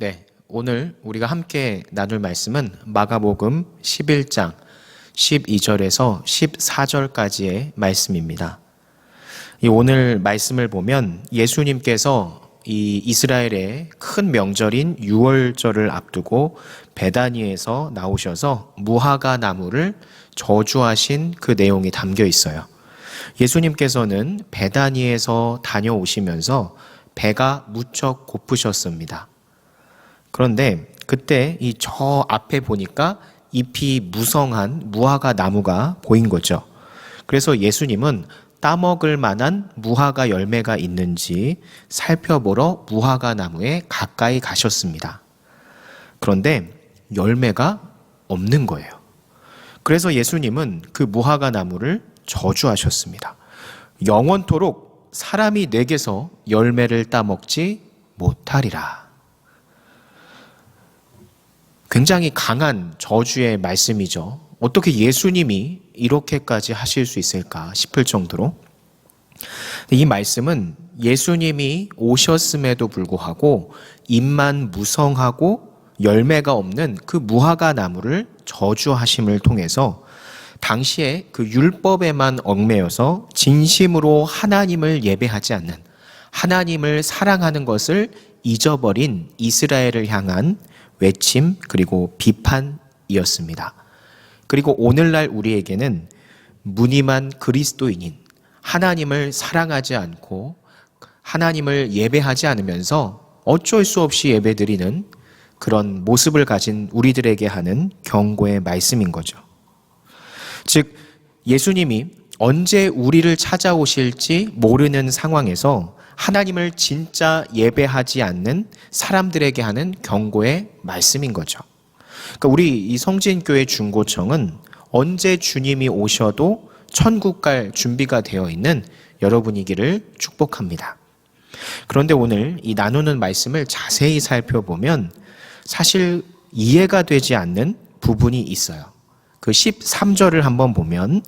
네, 오늘 우리가 함께 나눌 말씀은 마가복음 11장 12절에서 14절까지의 말씀입니다. 이 오늘 말씀을 보면 예수님께서 이 이스라엘의 큰 명절인 유월절을 앞두고 베다니에서 나오셔서 무화과 나무를 저주하신 그 내용이 담겨 있어요. 예수님께서는 베다니에서 다녀오시면서 배가 무척 고프셨습니다. 그런데 그때 이 저 앞에 보니까 잎이 무성한 무화과 나무가 보인 거죠. 그래서 예수님은 따먹을 만한 무화과 열매가 있는지 살펴보러 무화과 나무에 가까이 가셨습니다. 그런데 열매가 없는 거예요. 그래서 예수님은 그 무화과 나무를 저주하셨습니다. 영원토록 사람이 내게서 열매를 따먹지 못하리라. 굉장히 강한 저주의 말씀이죠. 어떻게 예수님이 이렇게까지 하실 수 있을까 싶을 정도로 이 말씀은 예수님이 오셨음에도 불구하고 잎만 무성하고 열매가 없는 그 무화과 나무를 저주하심을 통해서 당시에 그 율법에만 얽매여서 진심으로 하나님을 예배하지 않는 하나님을 사랑하는 것을 잊어버린 이스라엘을 향한 외침 그리고 비판이었습니다. 그리고 오늘날 우리에게는 무늬만 그리스도인인 하나님을 사랑하지 않고 하나님을 예배하지 않으면서 어쩔 수 없이 예배드리는 그런 모습을 가진 우리들에게 하는 경고의 말씀인 거죠. 즉, 예수님이 언제 우리를 찾아오실지 모르는 상황에서 하나님을 진짜 예배하지 않는 사람들에게 하는 경고의 말씀인 거죠. 그러니까 우리 이 성진교회 중고청은 언제 주님이 오셔도 천국 갈 준비가 되어 있는 여러분이기를 축복합니다. 그런데 오늘 이 나누는 말씀을 자세히 살펴보면 사실 이해가 되지 않는 부분이 있어요. 그 13절을 한번 보면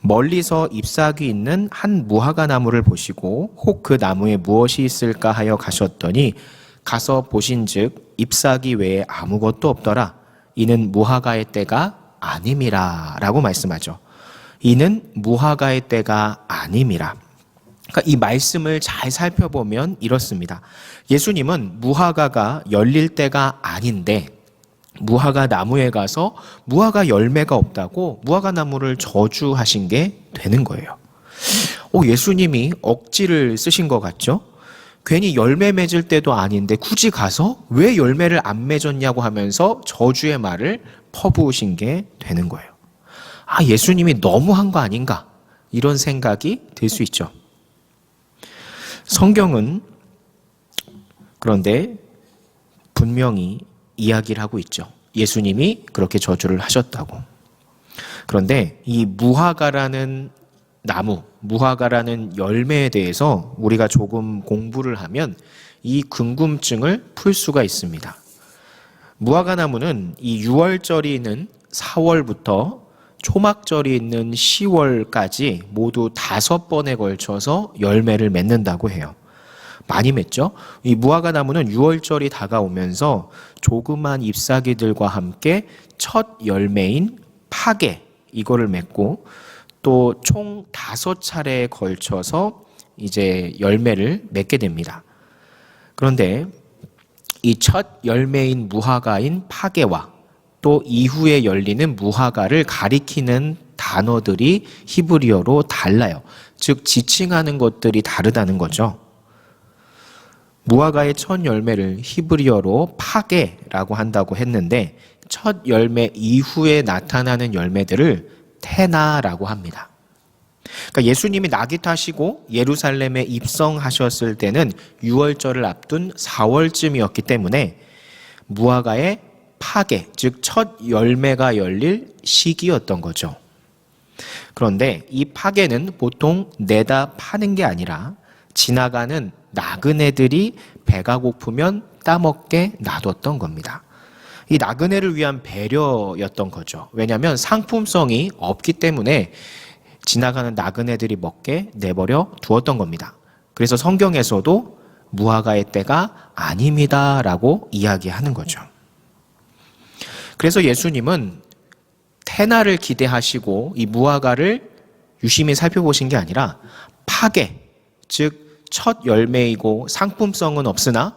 멀리서 잎사귀 있는 한 무화과 나무를 보시고 혹 그 나무에 무엇이 있을까 하여 가셨더니 가서 보신즉 잎사귀 외에 아무것도 없더라. 이는 무화과의 때가 아님이라라고 말씀하죠. 이는 무화과의 때가 아님이라. 그러니까 이 말씀을 잘 살펴보면 이렇습니다. 예수님은 무화과가 열릴 때가 아닌데 무화과 나무에 가서 무화과 열매가 없다고 무화과 나무를 저주하신 게 되는 거예요. 오, 예수님이 억지를 쓰신 것 같죠? 괜히 열매 맺을 때도 아닌데 굳이 가서 왜 열매를 안 맺었냐고 하면서 저주의 말을 퍼부으신 게 되는 거예요. 아, 예수님이 너무한 거 아닌가? 이런 생각이 들 수 있죠. 성경은 그런데 분명히 이야기를 하고 있죠. 예수님이 그렇게 저주를 하셨다고. 그런데 이 무화과라는 나무, 무화과라는 열매에 대해서 우리가 조금 공부를 하면 이 궁금증을 풀 수가 있습니다. 무화과 나무는 이 6월절이 있는 4월부터 초막절이 있는 10월까지 모두 다섯 번에 걸쳐서 열매를 맺는다고 해요. 많이 맺죠? 이 무화과 나무는 6월절이 다가오면서 조그만 잎사귀들과 함께 첫 열매인 파게 이거를 맺고 또 총 다섯 차례에 걸쳐서 이제 열매를 맺게 됩니다. 그런데 이 첫 열매인 무화과인 파게와 또 이후에 열리는 무화과를 가리키는 단어들이 히브리어로 달라요. 즉 지칭하는 것들이 다르다는 거죠. 무화과의 첫 열매를 히브리어로 파게라고 한다고 했는데 첫 열매 이후에 나타나는 열매들을 테나라고 합니다. 그러니까 예수님이 낙이 타시고 예루살렘에 입성하셨을 때는 6월절을 앞둔 4월쯤이었기 때문에 무화과의 파게, 즉첫 열매가 열릴 시기였던 거죠. 그런데 이 파게는 보통 내다 파는 게 아니라 지나가는 나그네들이 배가 고프면 따먹게 놔뒀던 겁니다. 이 나그네를 위한 배려였던 거죠. 왜냐하면 상품성이 없기 때문에 지나가는 나그네들이 먹게 내버려 두었던 겁니다. 그래서 성경에서도 무화과의 때가 아닙니다라고 이야기하는 거죠. 그래서 예수님은 테나를 기대하시고 이 무화과를 유심히 살펴보신 게 아니라 파괴, 즉 첫 열매이고 상품성은 없으나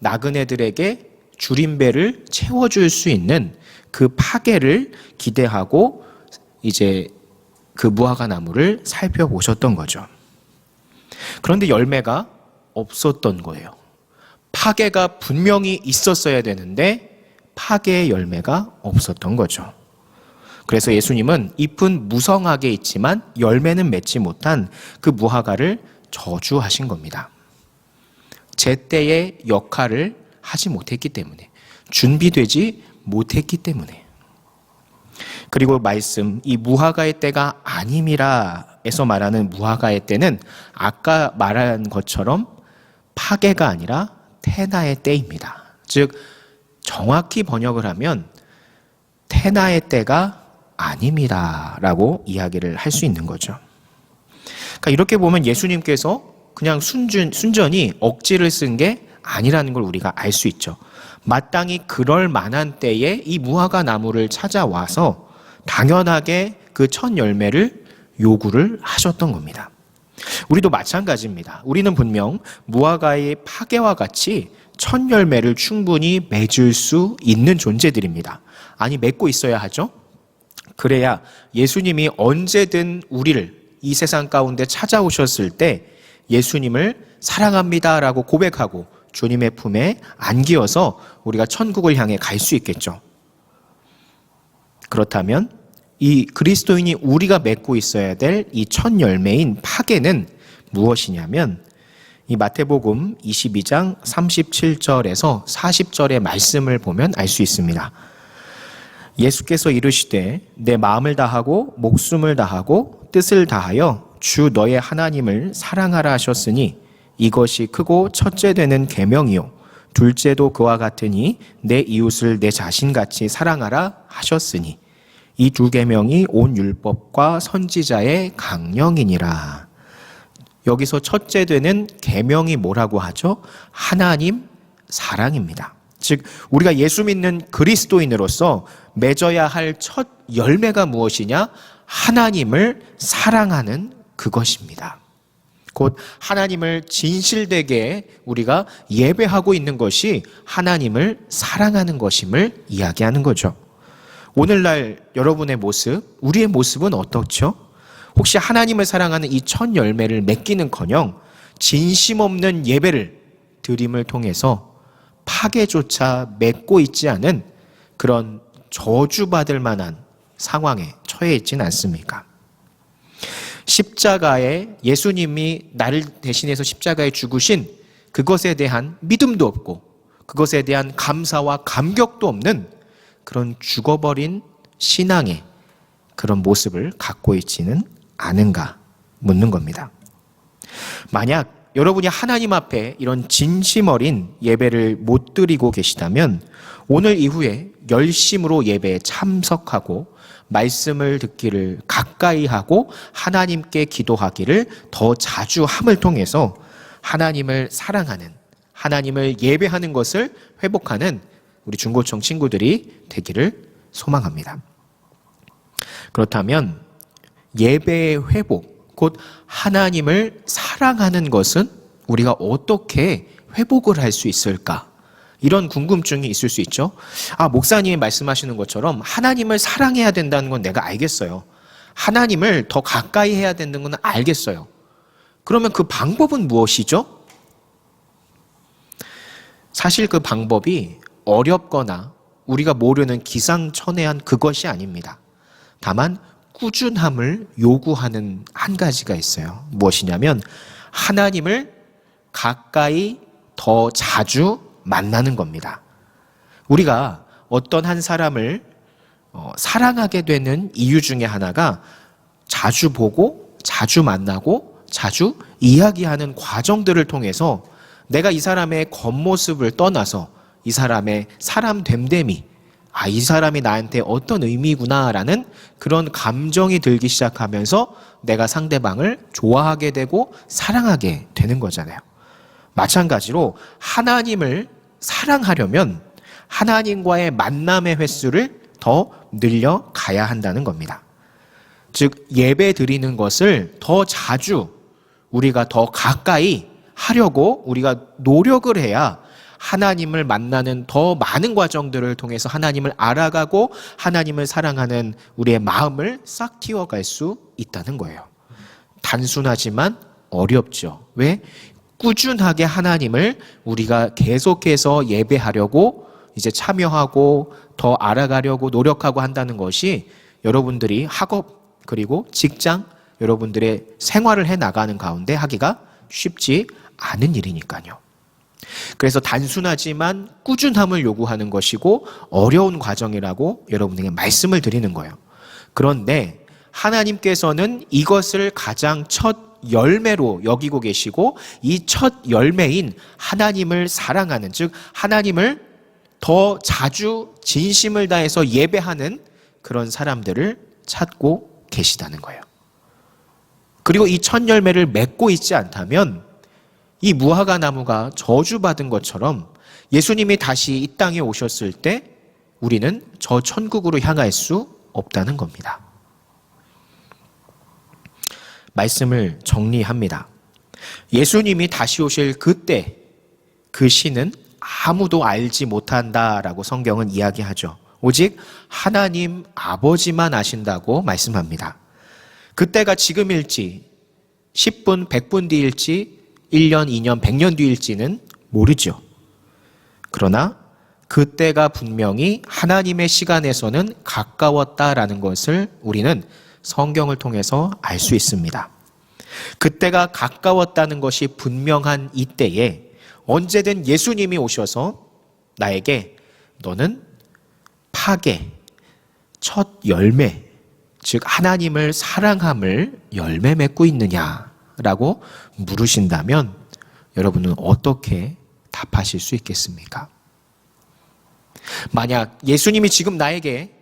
나그네들에게 줄임배를 채워줄 수 있는 그 파괴를 기대하고 이제 그 무화과 나무를 살펴보셨던 거죠. 그런데 열매가 없었던 거예요. 파괴가 분명히 있었어야 되는데 파괴의 열매가 없었던 거죠. 그래서 예수님은 잎은 무성하게 있지만 열매는 맺지 못한 그 무화과를 저주하신 겁니다. 제 때의 역할을 하지 못했기 때문에 준비되지 못했기 때문에 그리고 말씀 이 무화과의 때가 아님이라에서 말하는 무화과의 때는 아까 말한 것처럼 파괴가 아니라 테나의 때입니다. 즉 정확히 번역을 하면 테나의 때가 아닙니다라고 이야기를 할 수 있는 거죠. 그러니까 이렇게 보면 예수님께서 그냥 순준, 순전히 억지를 쓴 게 아니라는 걸 우리가 알 수 있죠. 마땅히 그럴 만한 때에 이 무화과 나무를 찾아와서 당연하게 그 첫 열매를 요구를 하셨던 겁니다. 우리도 마찬가지입니다. 우리는 분명 무화과의 파괴와 같이 첫 열매를 충분히 맺을 수 있는 존재들입니다. 아니, 맺고 있어야 하죠? 그래야 예수님이 언제든 우리를 이 세상 가운데 찾아오셨을 때 예수님을 사랑합니다라고 고백하고 주님의 품에 안기어서 우리가 천국을 향해 갈 수 있겠죠. 그렇다면 이 그리스도인이 우리가 맺고 있어야 될 이 첫 열매인 파괴는 무엇이냐면 이 마태복음 22장 37절에서 40절의 말씀을 보면 알 수 있습니다. 예수께서 이르시되 내 마음을 다하고 목숨을 다하고 뜻을 다하여 주 너의 하나님을 사랑하라 하셨으니 이것이 크고 첫째 되는 계명이요 둘째도 그와 같으니 내 이웃을 내 자신같이 사랑하라 하셨으니 이 두 계명이 온 율법과 선지자의 강령이니라. 여기서 첫째 되는 계명이 뭐라고 하죠? 하나님 사랑입니다. 즉 우리가 예수 믿는 그리스도인으로서 맺어야 할 첫 열매가 무엇이냐? 하나님을 사랑하는 그것입니다. 곧 하나님을 진실되게 우리가 예배하고 있는 것이 하나님을 사랑하는 것임을 이야기하는 거죠. 오늘날 여러분의 모습, 우리의 모습은 어떻죠? 혹시 하나님을 사랑하는 이 첫 열매를 맺기는 커녕 진심 없는 예배를 드림을 통해서 파괴조차 맺고 있지 않은 그런 저주받을 만한 상황에 처해 있지는 않습니까? 십자가에 예수님이 나를 대신해서 십자가에 죽으신 그것에 대한 믿음도 없고 그것에 대한 감사와 감격도 없는 그런 죽어버린 신앙의 그런 모습을 갖고 있지는 않은가 묻는 겁니다. 만약 여러분이 하나님 앞에 이런 진심 어린 예배를 못 드리고 계시다면 오늘 이후에 열심으로 예배에 참석하고 말씀을 듣기를 가까이 하고 하나님께 기도하기를 더 자주 함을 통해서 하나님을 사랑하는 하나님을 예배하는 것을 회복하는 우리 중고청 친구들이 되기를 소망합니다. 그렇다면 예배의 회복, 곧 하나님을 사랑하는 것은 우리가 어떻게 회복을 할 수 있을까? 이런 궁금증이 있을 수 있죠. 아, 목사님이 말씀하시는 것처럼 하나님을 사랑해야 된다는 건 내가 알겠어요. 하나님을 더 가까이 해야 되는 건 알겠어요. 그러면 그 방법은 무엇이죠? 사실 그 방법이 어렵거나 우리가 모르는 기상천외한 그것이 아닙니다. 다만 꾸준함을 요구하는 한 가지가 있어요. 무엇이냐면 하나님을 가까이 더 자주 만나는 겁니다. 우리가 어떤 한 사람을 어, 사랑하게 되는 이유 중에 하나가 자주 보고 자주 만나고 자주 이야기하는 과정들을 통해서 내가 이 사람의 겉모습을 떠나서 이 사람의 사람 됨됨이 아, 이 사람이 나한테 어떤 의미구나라는 그런 감정이 들기 시작하면서 내가 상대방을 좋아하게 되고 사랑하게 되는 거잖아요. 마찬가지로 하나님을 사랑하려면 하나님과의 만남의 횟수를 더 늘려 가야 한다는 겁니다. 즉, 예배 드리는 것을 더 자주 우리가 더 가까이 하려고 우리가 노력을 해야 하나님을 만나는 더 많은 과정들을 통해서 하나님을 알아가고 하나님을 사랑하는 우리의 마음을 싹 틔워갈 수 있다는 거예요. 단순하지만 어렵죠. 왜? 꾸준하게 하나님을 우리가 계속해서 예배하려고 이제 참여하고 더 알아가려고 노력하고 한다는 것이 여러분들이 학업 그리고 직장 여러분들의 생활을 해 나가는 가운데 하기가 쉽지 않은 일이니까요. 그래서 단순하지만 꾸준함을 요구하는 것이고 어려운 과정이라고 여러분에게 말씀을 드리는 거예요. 그런데 하나님께서는 이것을 가장 첫 열매로 여기고 계시고 이 첫 열매인 하나님을 사랑하는 즉 하나님을 더 자주 진심을 다해서 예배하는 그런 사람들을 찾고 계시다는 거예요. 그리고 이 첫 열매를 맺고 있지 않다면 이 무화과 나무가 저주받은 것처럼 예수님이 다시 이 땅에 오셨을 때 우리는 저 천국으로 향할 수 없다는 겁니다. 말씀을 정리합니다. 예수님이 다시 오실 그때 그 시는 아무도 알지 못한다라고 성경은 이야기하죠. 오직 하나님 아버지만 아신다고 말씀합니다. 그때가 지금일지 10분, 100분 뒤일지 1년, 2년, 100년 뒤일지는 모르죠. 그러나 그때가 분명히 하나님의 시간에서는 가까웠다라는 것을 우리는 성경을 통해서 알 수 있습니다. 그때가 가까웠다는 것이 분명한 이때에 언제든 예수님이 오셔서 나에게 너는 파괴, 첫 열매, 즉 하나님을 사랑함을 열매 맺고 있느냐 라고 물으신다면 여러분은 어떻게 답하실 수 있겠습니까? 만약 예수님이 지금 나에게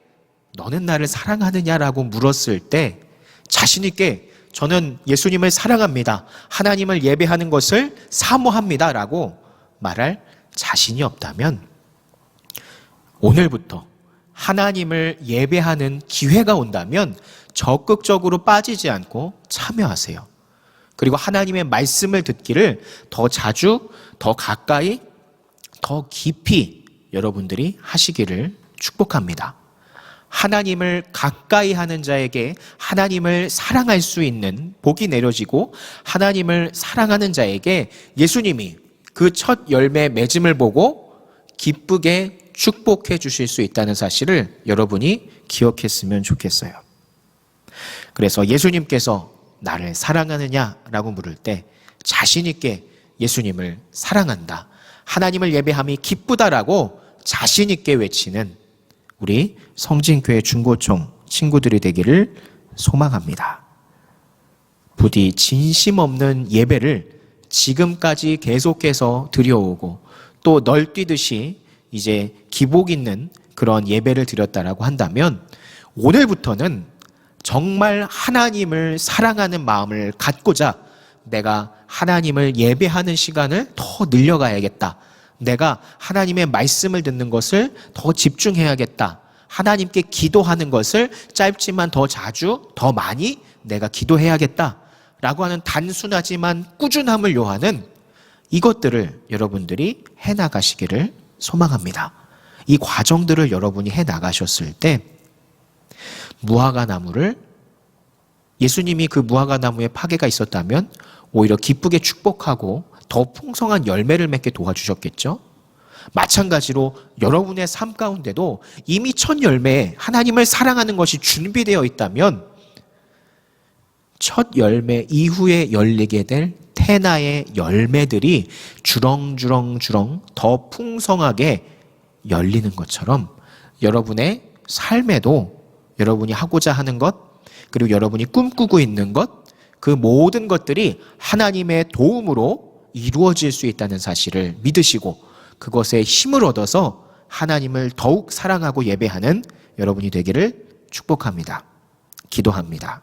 너는 나를 사랑하느냐라고 물었을 때 자신있게 저는 예수님을 사랑합니다. 하나님을 예배하는 것을 사모합니다. 라고 말할 자신이 없다면 오늘부터 하나님을 예배하는 기회가 온다면 적극적으로 빠지지 않고 참여하세요. 그리고 하나님의 말씀을 듣기를 더 자주, 더 가까이, 더 깊이 여러분들이 하시기를 축복합니다. 하나님을 가까이 하는 자에게 하나님을 사랑할 수 있는 복이 내려지고 하나님을 사랑하는 자에게 예수님이 그 첫 열매 맺음을 보고 기쁘게 축복해 주실 수 있다는 사실을 여러분이 기억했으면 좋겠어요. 그래서 예수님께서 나를 사랑하느냐라고 물을 때 자신있게 예수님을 사랑한다. 하나님을 예배함이 기쁘다라고 자신있게 외치는 우리 성진교회 중고총 친구들이 되기를 소망합니다. 부디 진심 없는 예배를 지금까지 계속해서 드려오고 또 널뛰듯이 이제 기복 있는 그런 예배를 드렸다라고 한다면 오늘부터는 정말 하나님을 사랑하는 마음을 갖고자 내가 하나님을 예배하는 시간을 더 늘려가야겠다. 내가 하나님의 말씀을 듣는 것을 더 집중해야겠다. 하나님께 기도하는 것을 짧지만 더 자주, 더 많이 내가 기도해야겠다. 라고 하는 단순하지만 꾸준함을 요하는 이것들을 여러분들이 해 나가시기를 소망합니다. 이 과정들을 여러분이 해 나가셨을 때 무화과 나무를 예수님이 그 무화과 나무에 파괴가 있었다면 오히려 기쁘게 축복하고 더 풍성한 열매를 맺게 도와주셨겠죠? 마찬가지로 여러분의 삶 가운데도 이미 첫 열매에 하나님을 사랑하는 것이 준비되어 있다면 첫 열매 이후에 열리게 될 태나의 열매들이 주렁주렁주렁 더 풍성하게 열리는 것처럼 여러분의 삶에도 여러분이 하고자 하는 것, 그리고 여러분이 꿈꾸고 있는 것, 그 모든 것들이 하나님의 도움으로 이루어질 수 있다는 사실을 믿으시고 그것에 힘을 얻어서 하나님을 더욱 사랑하고 예배하는 여러분이 되기를 축복합니다. 기도합니다.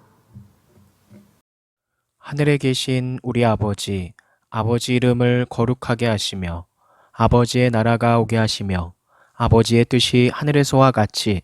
하늘에 계신 우리 아버지, 아버지 이름을 거룩하게 하시며 아버지의 나라가 오게 하시며 아버지의 뜻이 하늘에서와 같이